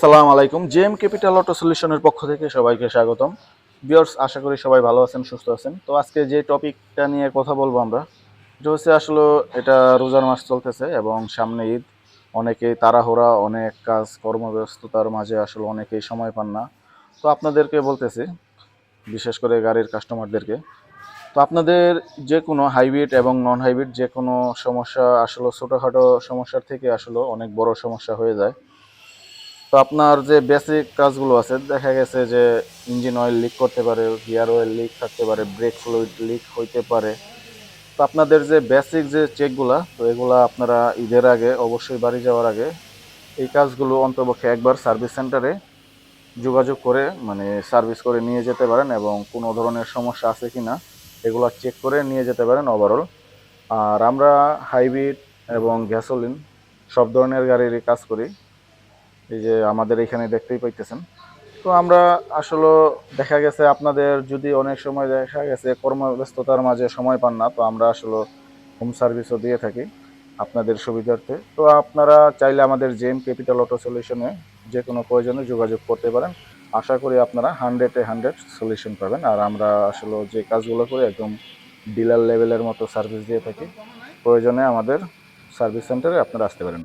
সালাম আলাইকুম। JM capital auto সলিউশনের পক্ষ থেকে সবাইকে স্বাগতম। বিয়ার্স আশা করি সবাই ভালো আছেন, সুস্থ আছেন। তো আজকে যে টপিকটা নিয়ে কথা বলব আমরা এটা হচ্ছে আসলে এটা রোজার মাস চলতেছে এবং সামনে ঈদ। অনেকেই তাড়াহুড়া, অনেক কাজ, কর্মব্যস্ততার মাঝে আসলে অনেকেই সময় পান না। তো আপনাদেরকে বলতেছি, বিশেষ করে গাড়ির কাস্টমারদেরকে। তো আপনাদের যে কোনো হাইব্রিড এবং নন হাইব্রিড যে কোনো সমস্যা আসলে ছোটোখাটো সমস্যার থেকে আসলে অনেক বড় সমস্যা হয়ে যায়। তো আপনার যে বেসিক কাজগুলো আছে, দেখা গেছে যে ইঞ্জিন অয়েল লিক করতে পারে গিয়ার অয়েল লিক থাকতে পারে ব্রেক ফ্লুইড লিক হইতে পারে। তো আপনাদের যে বেসিক যে চেকগুলা তো এগুলা আপনারা ঈদের আগে, অবশ্যই বাড়ি যাওয়ার আগে এই কাজগুলো অন্তপক্ষে একবার সার্ভিস সেন্টারে যোগাযোগ করে মানে সার্ভিস করে নিয়ে যেতে পারেন এবং কোনো ধরনের সমস্যা আছে কি না এগুলো চেক করে নিয়ে যেতে পারেন ওভারঅল আর আমরা হাইব্রিড এবং গ্যাসোলিন সব ধরনের গাড়িরই কাজ করি। এই যে আমাদের এখানে দেখতেই পাইতেছেন। তো আমরা আসলে দেখা গেছে আপনাদের যদি অনেক সময় দেখা গেছে কর্মব্যস্ততার মাঝে সময় পান না, তো আমরা আসলে হোম সার্ভিসও দিয়ে থাকি আপনাদের সুবিধার্থে। তো আপনারা চাইলে আমাদের জেম ক্যাপিটাল অটো সলিউশনে যে কোনো প্রয়োজনে যোগাযোগ করতে পারেন। আশা করি আপনারা হান্ড্রেডে হান্ড্রেড সলিউশন পাবেন। আর আমরা আসলে যে কাজগুলো করি একদম ডিলার লেভেলের মতো সার্ভিস দিয়ে থাকি। প্রয়োজনে আমাদের সার্ভিস সেন্টারে আপনারা আসতে পারেন।